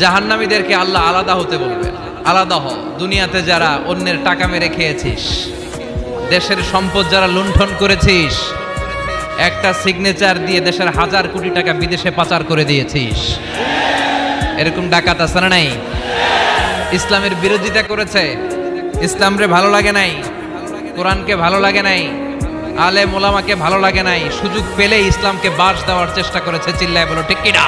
জাহান্নামীদেরকে আল্লাহ আলাদা হতে বলবেন আলাদা হ দুনিয়াতে যারা অন্যের টাকা মেরে খেয়েছিস, দেশের সম্পদ যারা লুণ্ঠন করেছিস, একটা সিগনেচার দিয়ে দেশের হাজার কোটি টাকা বিদেশে পাচার করে দিয়েছিস। এরকম ডাকাত আছে না নাই? ইসলামের বিরোধিতা করেছে। ইসলামরে ভালো লাগে নাই? কোরআনকে ভালো লাগে নাই? আলে মোলামাকে ভালো লাগে নাই? সুযোগ পেলে ইসলামকে বাস দেওয়ার চেষ্টা করেছে, চিল্লায় বলো, ঠিক কিনা?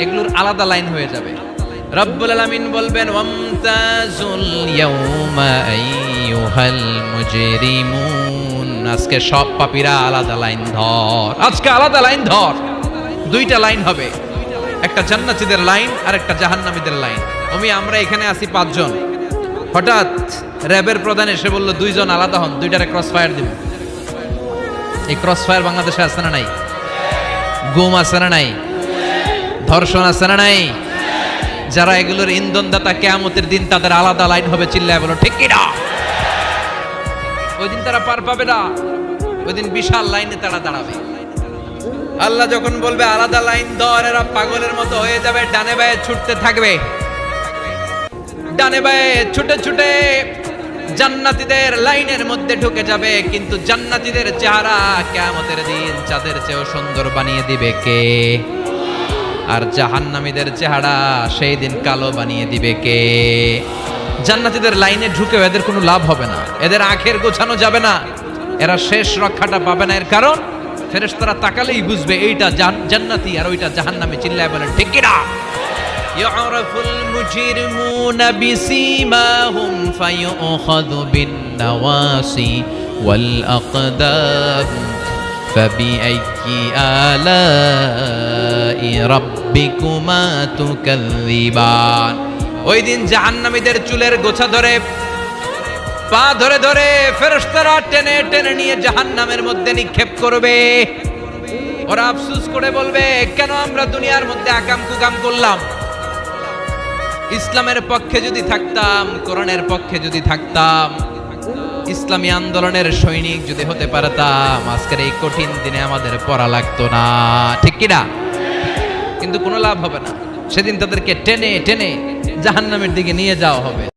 এগুলোর আলাদা লাইন হয়ে যাবে। রব্বুল আলামিন বলবেন, ওয়ামতাজুল ইয়াউমা আইয়ুহাল মুজরিমুন। আজকে সব পাপীরা আলাদা লাইন ধর। আজকে আলাদা লাইন ধর। দুইটা লাইন হবে। একটা জান্নাতীদের লাইন আর একটা জাহান্নামীদের লাইন। আমি আমরা এখানে আছি পাঁচজন। হঠাৎ র্যাবের প্রধান এসে বলল, দুইজন আলাদা হন, দুইটারে ক্রস ফায়ার দিব। এই ক্রস ফায়ার বাংলাদেশে আছে না নাই? গুম আছে না নাই? ধর্ষণ আছে না নাই? যারা এগুলোর ইন্ধনদাতা কেয়ামতের দিন তাদের আলাদা লাইন হবে চিল্লায় বলো, ঠিক কিনা ওই দিন তারা পার পাবে না। ওই দিন বিশাল লাইনে তারা দাঁড়াবে। আল্লাহ যখন বলবে, আলাদা লাইন ধর, এরা পাগলের মতো হয়ে যাবে, ডানে বায়ে ছুটতে থাকবে। ডানে বায়ে ছুটে ছুটে জান্নাতীদের লাইনের মধ্যে ঢুকে যাবে, কিন্তু জান্নাতীদের চেহারা কেয়ামতের দিন চাঁদের চেয়েও সুন্দর বানিয়ে দিবে কে? আর জাহান্নামীদের চেহারা সেই দিন কালো বানিয়ে দিবে কে জান্নাতীদের লাইনে ঢুকেও এদের কোনো লাভ হবে না এদের আখের গোছানো যাবে না এরা শেষ রক্ষাটা পাবে না এর কারণ ফেরেশতারা তাকালেই বুঝবে এইটা জান- জান্নাতি আর ওইটা জাহান্নামী চিল্লায় বলে ঠিক কিনা يعرف المجرمون بسيماهم فيؤخذ بالنواصي والأقدام فبأي آلاء ربكما تكذبان ওই দিন জাহান্নামীদের চুলের গোছা ধরে পা ধরে ধরে ফেরেশতারা টেনে টেনে নিয়ে জাহান্নামের মধ্যে নিক্ষেপ করবে ওরা আফসুস করে বলবে কেন আমরা দুনিয়ার মধ্যে আকাম কুকাম করলাম ইসলামের পক্ষে যদি থাকতাম কোরআনের পক্ষে যদি থাকতাম ইসলামী আন্দোলনের সৈনিক যদি হতে পারতাম আজকের এই কঠিন দিনে আমাদের পড়া লাগতো না। ঠিক কিনা? কিন্তু কোনো লাভ হবে না। সেদিন তাদেরকে টেনে টেনে জাহান্নামের দিকে নিয়ে যাওয়া হবে।